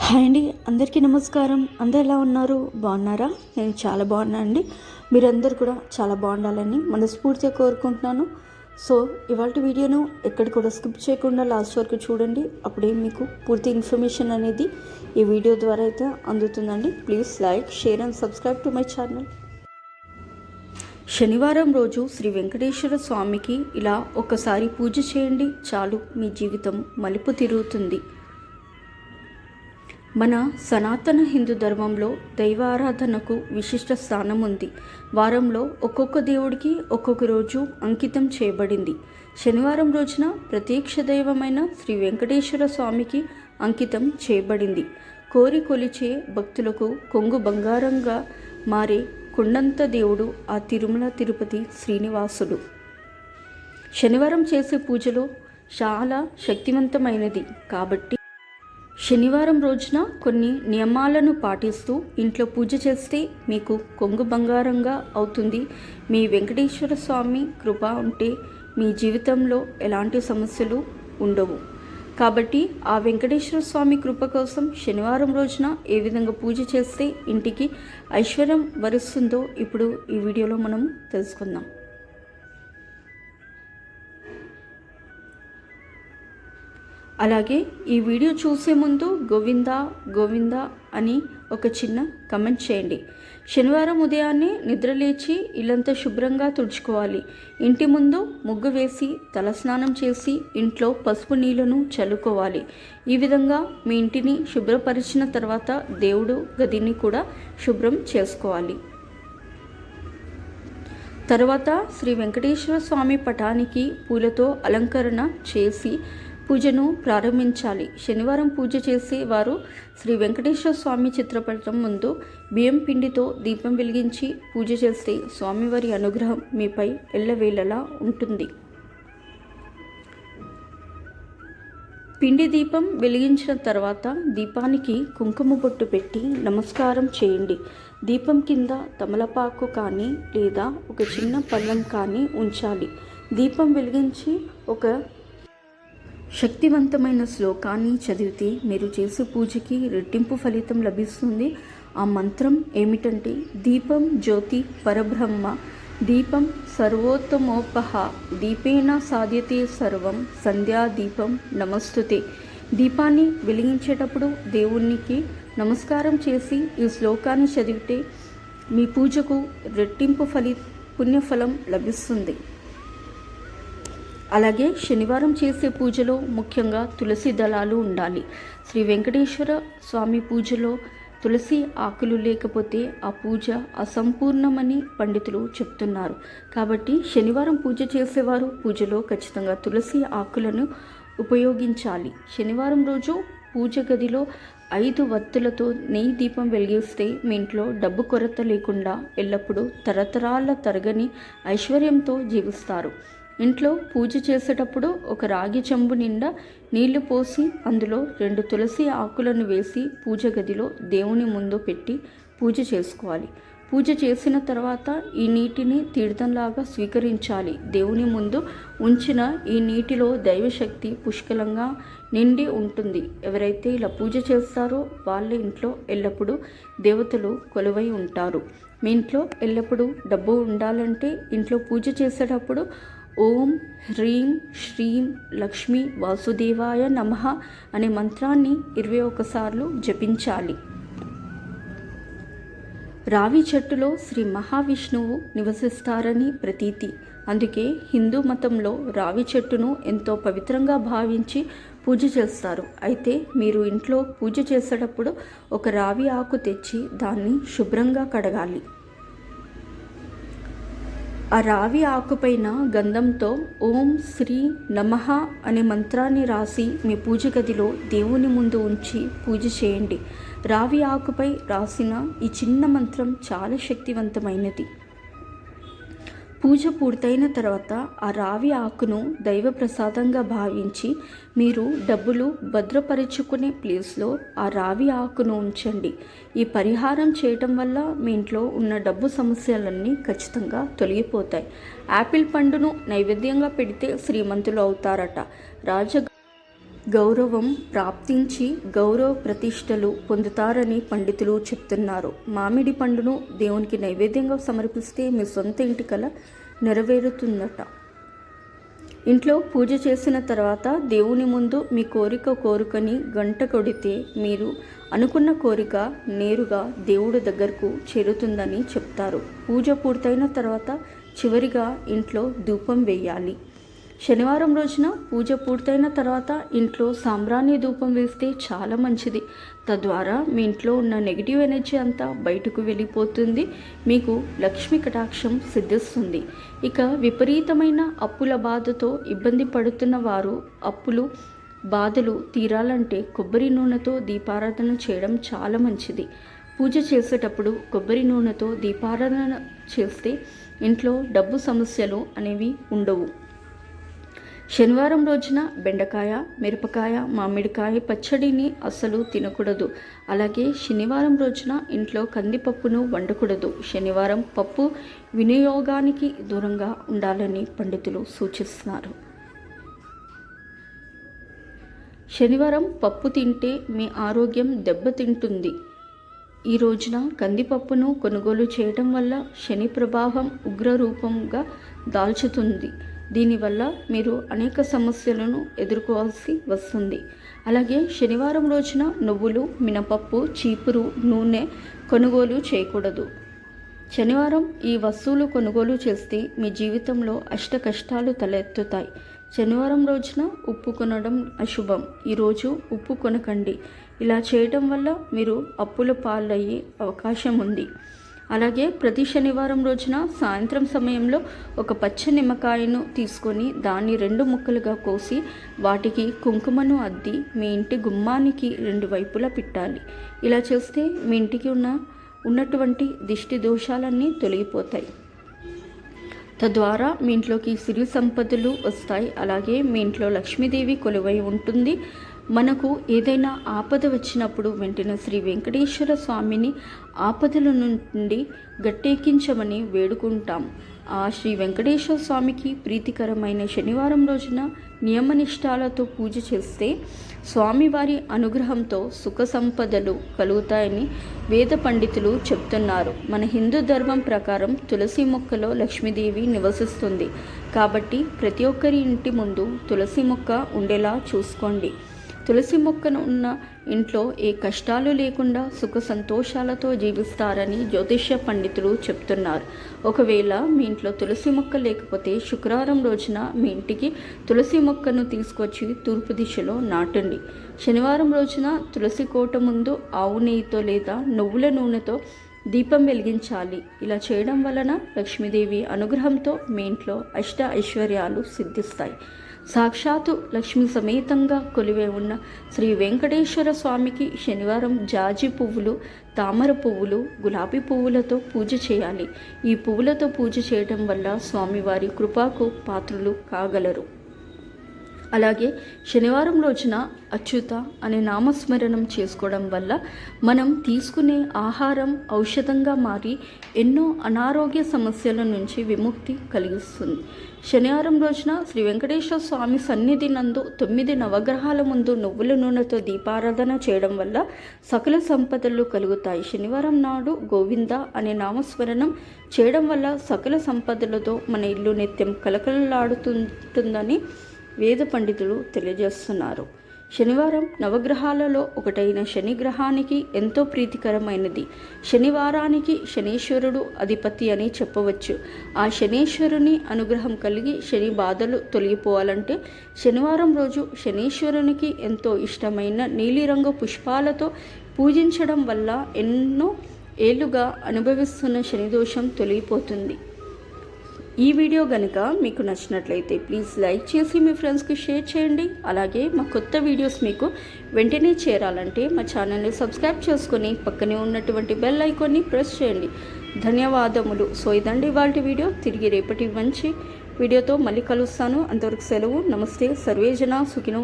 Hi అండి అందరికీ నమస్కారం. అందరు ఎలా ఉన్నారు? బాగున్నారా? నేను చాలా బాగున్నా అండి. మీరందరూ కూడా చాలా బాగుండాలని మనస్ఫూర్తిగా కోరుకుంటున్నాను. సో ఇవాళ వీడియోను ఎక్కడ కూడా స్కిప్ చేయకుండా లాస్ట్ వరకు చూడండి. అప్పుడే మీకు పూర్తి ఇన్ఫర్మేషన్ అనేది ఈ వీడియో ద్వారా అయితే అందుతుందండి. Please like share and subscribe to my channel. శనివారం రోజు శ్రీ వెంకటేశ్వర స్వామికి ఇలా ఒకసారి పూజ చేయండి. చాలు మీ జీవితం మలుపు తిరుగుతుంది. మన సనాతన హిందూ ధర్మంలో దైవారాధనకు విశిష్ట స్థానం ఉంది వారంలో ఒక్కొక్క దేవుడికి ఒక్కొక్క రోజు అంకితం చేయబడింది. శనివారం రోజున ప్రత్యక్ష దైవమైన శ్రీ వెంకటేశ్వర స్వామికి అంకితం చేయబడింది. కోరి కొలిచే భక్తులకు కొంగు బంగారంగా మారే కొండంత దేవుడు ఆ తిరుమల తిరుపతి శ్రీనివాసుడు. శనివారం చేసే పూజలో చాలా శక్తివంతమైనది కాబట్టి శనివారం రోజున కొన్ని నియమాలను పాటిస్తూ ఇంట్లో పూజ చేస్తే మీకు కొంగు బంగారంగా అవుతుంది. మీ వెంకటేశ్వర స్వామి కృప ఉంటే మీ జీవితంలో ఎలాంటి సమస్యలు ఉండవు. కాబట్టి ఆ వెంకటేశ్వర స్వామి కృప కోసం శనివారం రోజున ఏ విధంగా పూజ చేస్తే ఇంటికి ఐశ్వర్యం వరుస్తుందో ఇప్పుడు ఈ వీడియోలో మనం తెలుసుకుందాం. అలాగే ఈ వీడియో చూసే ముందు గోవిందా గోవిందా అని ఒక చిన్న కమెంట్ చేయండి. శనివారం ఉదయాన్నే నిద్రలేచి ఇల్లంతా శుభ్రంగా తుడుచుకోవాలి. ఇంటి ముందు ముగ్గు వేసి తలస్నానం చేసి ఇంట్లో పసుపు నీళ్ళను చల్లుకోవాలి. ఈ విధంగా మీ ఇంటిని శుభ్రపరిచిన తర్వాత దేవుడు గదిని కూడా శుభ్రం చేసుకోవాలి. తర్వాత శ్రీ వెంకటేశ్వర స్వామి పటానికి పూలతో అలంకరణ చేసి పూజను ప్రారంభించాలి. శనివారం పూజ చేసే వారు శ్రీ వెంకటేశ్వర స్వామి చిత్రపటం ముందు బియ్యం పిండితో దీపం వెలిగించి పూజ చేస్తే స్వామివారి అనుగ్రహం మీపై ఎల్లవేళలా ఉంటుంది. పిండి దీపం వెలిగించిన తర్వాత దీపానికి కుంకుమ బొట్టు పెట్టి నమస్కారం చేయండి. దీపం కింద తమలపాకు కానీ లేదా ఒక చిన్న పళ్ళం కానీ ఉంచాలి. దీపం వెలిగించి ఒక శక్తివంతమైన శ్లోకాన్ని చదివితే మీరు చేసే పూజకి రెట్టింపు ఫలితం లభిస్తుంది. ఆ మంత్రం ఏమిటంటే దీపం జ్యోతి పరబ్రహ్మ దీపం సర్వోత్తమోపహ దీపేన సాధ్యతే సర్వం సంధ్యా దీపం నమస్తుతే. దీపాన్ని వెలిగించేటప్పుడు దేవునికి నమస్కారం చేసి ఈ శ్లోకాన్ని చదివితే మీ పూజకు రెట్టింపు ఫలి పుణ్యఫలం లభిస్తుంది. అలాగే శనివారం చేసే పూజలో ముఖ్యంగా తులసి దళాలు ఉండాలి. శ్రీ వెంకటేశ్వర స్వామి పూజలో తులసి ఆకులు లేకపోతే ఆ పూజ అసంపూర్ణమని పండితులు చెప్తున్నారు. కాబట్టి శనివారం పూజ చేసేవారు పూజలో ఖచ్చితంగా తులసి ఆకులను ఉపయోగించాలి. శనివారం రోజు పూజ గదిలో ఐదు వత్తులతో నెయ్యి దీపం వెలిగిస్తే మీ ఇంట్లో డబ్బు కొరత లేకుండా ఎల్లప్పుడూ తరతరాల తరగని ఐశ్వర్యంతో జీవిస్తారు. ఇంట్లో పూజ చేసేటప్పుడు ఒక రాగి చెంబు నిండా నీళ్ళు పోసి అందులో రెండు తులసి ఆకులను వేసి పూజ గదిలో దేవుని ముందు పెట్టి పూజ చేసుకోవాలి. పూజ చేసిన తర్వాత ఈ నీటిని తీర్థంలాగా స్వీకరించాలి. దేవుని ముందు ఉంచిన ఈ నీటిలో దైవశక్తి పుష్కలంగా నిండి ఉంటుంది. ఎవరైతే ఇలా పూజ చేస్తారో వాళ్ళ ఇంట్లో ఎల్లప్పుడూ దేవతలు కొలువై ఉంటారు. మీ ఇంట్లో ఎల్లప్పుడూ డబ్బు ఉండాలంటే ఇంట్లో పూజ చేసేటప్పుడు ఓం హ్రీం శ్రీం లక్ష్మి వాసుదేవాయ నమ అనే మంత్రాన్ని ఇరవై ఒకసార్లు జపించాలి. రావి చెట్టులో శ్రీ మహావిష్ణువు నివసిస్తారని ప్రతీతి. అందుకే హిందూ మతంలో రావి చెట్టును ఎంతో పవిత్రంగా భావించి పూజ చేస్తారు. అయితే మీరు ఇంట్లో పూజ చేసేటప్పుడు ఒక రావి ఆకు తెచ్చి దాన్ని శుభ్రంగా కడగాలి. ఆ రావి ఆకుపైన గంధంతో ఓం శ్రీ నమః అనే మంత్రాన్ని రాసి మీ పూజ గదిలో దేవుని ముందు ఉంచి పూజ చేయండి. రావి ఆకుపై రాసిన ఈ చిన్న మంత్రం చాలా శక్తివంతమైనది. పూజ పూర్తయిన తర్వాత ఆ రావి ఆకును దైవ ప్రసాదంగా భావించి మీరు డబ్బులు భద్రపరుచుకునే ప్లేస్లో ఆ రావి ఆకును ఉంచండి. ఈ పరిహారం చేయటం వల్ల మీ ఇంట్లో ఉన్న డబ్బు సమస్యలన్నీ ఖచ్చితంగా తొలగిపోతాయి. యాపిల్ పండును నైవేద్యంగా పెడితే శ్రీమంతులు అవుతారట. రాజ గౌరవం ప్రాప్తించి గౌరవ ప్రతిష్టలు పొందుతారని పండితులు చెప్తున్నారు. మామిడి పండును దేవునికి నైవేద్యంగా సమర్పిస్తే మీ సొంత ఇంటి కల నెరవేరుతుందట. ఇంట్లో పూజ చేసిన తర్వాత దేవుని ముందు మీ కోరిక కోరుకని గంట కొడితే మీరు అనుకున్న కోరిక నేరుగా దేవుడి దగ్గరకు చేరుతుందని చెప్తారు. పూజ పూర్తయిన తర్వాత చివరిగా ఇంట్లో ధూపం వేయాలి. శనివారం రోజున పూజ పూర్తయిన తర్వాత ఇంట్లో సాంబ్రాణి ధూపం వేస్తే చాలా మంచిది. తద్వారా మీ ఇంట్లో ఉన్న నెగిటివ్ ఎనర్జీ అంతా బయటకు వెళ్ళిపోతుంది. మీకు లక్ష్మి కటాక్షం సిద్ధిస్తుంది. ఇక విపరీతమైన అప్పుల బాధతో ఇబ్బంది పడుతున్న వారు అప్పులు బాధలు తీరాలంటే కొబ్బరి నూనెతో దీపారాధన చేయడం చాలా మంచిది. పూజ చేసేటప్పుడు కొబ్బరి నూనెతో దీపారాధన చేస్తే ఇంట్లో డబ్బు సమస్యలు అనేవి ఉండవు. శనివారం రోజున బెండకాయ మిరపకాయ మామిడికాయ పచ్చడిని అస్సలు తినకూడదు. అలాగే శనివారం రోజున ఇంట్లో కందిపప్పును వండకూడదు. శనివారం పప్పు వినియోగానికి దూరంగా ఉండాలని పండితులు సూచిస్తున్నారు. శనివారం పప్పు తింటే మీ ఆరోగ్యం దెబ్బతింటుంది. ఈ రోజున కందిపప్పును కొనుగోలు చేయడం వల్ల శని ప్రభావం ఉగ్రరూపంగా దాల్చుతుంది. దీనివల్ల మీరు అనేక సమస్యలను ఎదుర్కోవాల్సి వస్తుంది. అలాగే శనివారం రోజున నువ్వులు మినపప్పు చీపురు నూనె కొనుగోలు చేయకూడదు. శనివారం ఈ వస్తువులు కొనుగోలు చేస్తే మీ జీవితంలో అష్ట కష్టాలు తలెత్తుతాయి. శనివారం రోజున ఉప్పు కొనడం అశుభం. ఈరోజు ఉప్పు కొనకండి. ఇలా చేయడం వల్ల మీరు అప్పుల పాలయ్యే అవకాశం ఉంది. అలాగే ప్రతి శనివారం రోజున సాయంత్రం సమయంలో ఒక పచ్చ నిమ్మకాయను తీసుకొని దాన్ని రెండు ముక్కలుగా కోసి వాటికి కుంకుమను అద్ది మీ ఇంటి గుమ్మానికి రెండు వైపులా పెట్టాలి. ఇలా చేస్తే మీ ఇంటికి ఉన్న ఉన్నటువంటి దిష్టి దోషాలన్నీ తొలగిపోతాయి. తద్వారా మీ ఇంట్లోకి సిరి సంపదలు వస్తాయి. అలాగే మీ ఇంట్లో లక్ష్మీదేవి కొలువై ఉంటుంది. మనకు ఏదైనా ఆపద వచ్చినప్పుడు వెంటనే శ్రీ వెంకటేశ్వర స్వామిని ఆపదల నుండి గట్టెక్కించమని వేడుకుంటాం. ఆ శ్రీ వెంకటేశ్వర స్వామికి ప్రీతికరమైన శనివారం రోజున నియమనిష్టాలతో పూజ చేస్తే స్వామివారి అనుగ్రహంతో సుఖ సంపదలు కలుగుతాయని వేద పండితులు చెప్తున్నారు. మన హిందూ ధర్మం ప్రకారం తులసి మొక్కలో లక్ష్మీదేవి నివసిస్తుంది. కాబట్టి ప్రతి ఒక్కరి ఇంటి ముందు తులసి మొక్క ఉండేలా చూసుకోండి. తులసి మొక్కను ఉన్న ఇంట్లో ఏ కష్టాలు లేకుండా సుఖ సంతోషాలతో జీవిస్తారని జ్యోతిష్య పండితులు చెప్తున్నారు. ఒకవేళ మీ ఇంట్లో తులసి మొక్క లేకపోతే శుక్రవారం రోజున మీ ఇంటికి తులసి మొక్కను తీసుకొచ్చి తూర్పు దిశలో నాటండి. శనివారం రోజున తులసి కోట ముందు ఆవు నెయ్యితో లేదా నువ్వుల నూనెతో దీపం వెలిగించాలి. ఇలా చేయడం వలన లక్ష్మీదేవి అనుగ్రహంతో మీ ఇంట్లో అష్ట ఐశ్వర్యాలు సిద్ధిస్తాయి. సాక్షాత్తు లక్ష్మి సమేతంగా కొలివే ఉన్న శ్రీ వెంకటేశ్వర స్వామికి శనివారం జాజి పువ్వులు తామర పువ్వులు గులాబీ పువ్వులతో పూజ చేయాలి. ఈ పువ్వులతో పూజ చేయడం వల్ల స్వామివారి కృపాకు పాత్రలు కాగలరు. అలాగే శనివారం రోజున అచ్యుత అనే నామస్మరణం చేసుకోవడం వల్ల మనం తీసుకునే ఆహారం ఔషధంగా మారి ఎన్నో అనారోగ్య సమస్యల నుంచి విముక్తి కలిగిస్తుంది. శనివారం రోజున శ్రీ వెంకటేశ్వర స్వామి సన్నిధి నందు తొమ్మిది నవగ్రహాల ముందు నువ్వుల నూనెతో దీపారాధన చేయడం వల్ల సకల సంపదలు కలుగుతాయి. శనివారం నాడు గోవింద అనే నామస్మరణం చేయడం వల్ల సకల సంపదలతో మన ఇల్లు నిత్యం కలకలలాడుతుంటుందని వేద పండితులు తెలియజేస్తున్నారు. శనివారం నవగ్రహాలలో ఒకటైన శని గ్రహానికి ఎంతో ప్రీతికరమైనది. శనివారానికి శనీశ్వరుడు అధిపతి అని చెప్పవచ్చు. ఆ శనీశ్వరుని అనుగ్రహం కలిగి శని బాధలు తొలగిపోవాలంటే శనివారం రోజు శనీశ్వరునికి ఎంతో ఇష్టమైన నీలిరంగు పుష్పాలతో పూజించడం వల్ల ఎన్నో ఏళ్ళుగా అనుభవిస్తున్న శనిదోషం తొలగిపోతుంది. ఈ వీడియో కనుక మీకు నచ్చినట్లయితే ప్లీజ్ లైక్ చేసి మీ ఫ్రెండ్స్కి షేర్ చేయండి. అలాగే మా కొత్త వీడియోస్ మీకు వెంటనే చేరాలంటే మా ఛానల్ని సబ్స్క్రైబ్ చేసుకొని పక్కనే ఉన్నటువంటి బెల్ ఐకాన్ని ప్రెస్ చేయండి. ధన్యవాదములు. సో ఇదండి ఇవాళ వీడియో. తిరిగి రేపటి మంచి వీడియోతో మళ్ళీ కలుస్తాను. అంతవరకు సెలవు. నమస్తే. సర్వేజన సుఖినో